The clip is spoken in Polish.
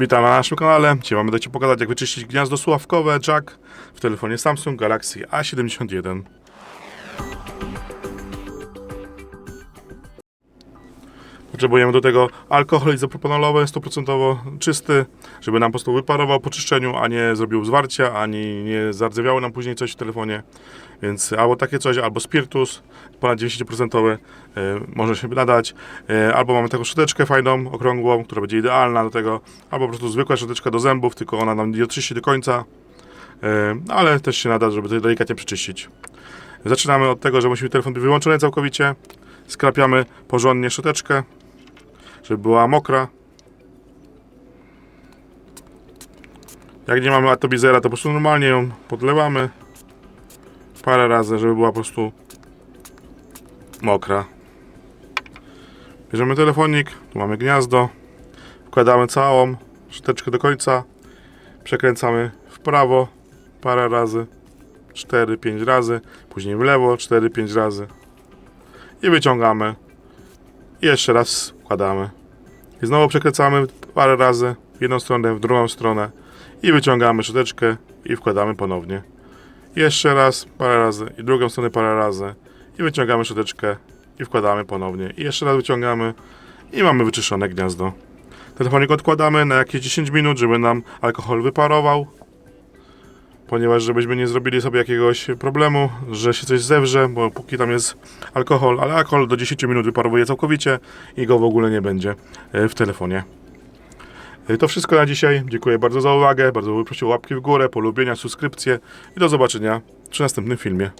Witam na naszym kanale. Dzisiaj mamy do Ci pokazać, jak wyczyścić gniazdo słuchawkowe jack w telefonie Samsung Galaxy A71. Potrzebujemy do tego alkohol izopropanolowy 100% czysty, żeby nam po prostu wyparował po czyszczeniu, a nie zrobił zwarcia, ani nie zardzewiało nam później coś w telefonie. Więc albo takie coś, albo spiritus ponad 90% e, może się nadać. E, albo mamy taką szczoteczkę fajną, okrągłą, która będzie idealna do tego, albo po prostu zwykła szczoteczka do zębów, tylko ona nam nie oczyści do końca, e, ale też się nada, żeby to delikatnie przeczyścić. Zaczynamy od tego, że musimy telefon być wyłączony całkowicie. Skrapiamy porządnie szczoteczkę, żeby była mokra. Jak nie mamy atobizera, to po prostu normalnie ją podlewamy parę razy, żeby była po prostu mokra. Bierzemy telefonik, tu mamy gniazdo, wkładamy całą szczoteczkę do końca, przekręcamy w prawo parę razy, 4-5 razy, później w lewo 4-5 razy i wyciągamy. I jeszcze raz wkładamy. I znowu przekręcamy parę razy w jedną stronę, w drugą stronę i wyciągamy szczoteczkę i wkładamy ponownie. Jeszcze raz, parę razy i drugą stronę parę razy i wyciągamy szczoteczkę i wkładamy ponownie. I jeszcze raz wyciągamy i mamy wyczyszczone gniazdo. Telefonik odkładamy na jakieś 10 minut, żeby nam alkohol wyparował. Ponieważ żebyśmy nie zrobili sobie jakiegoś problemu, że się coś zewrze, bo póki tam jest alkohol, ale alkohol do 10 minut wyparowuje całkowicie i go w ogóle nie będzie e, w telefonie. E, To wszystko na dzisiaj. Dziękuję bardzo za uwagę. Bardzo bym prosił o łapki w górę, polubienia, subskrypcje i do zobaczenia przy następnym filmie.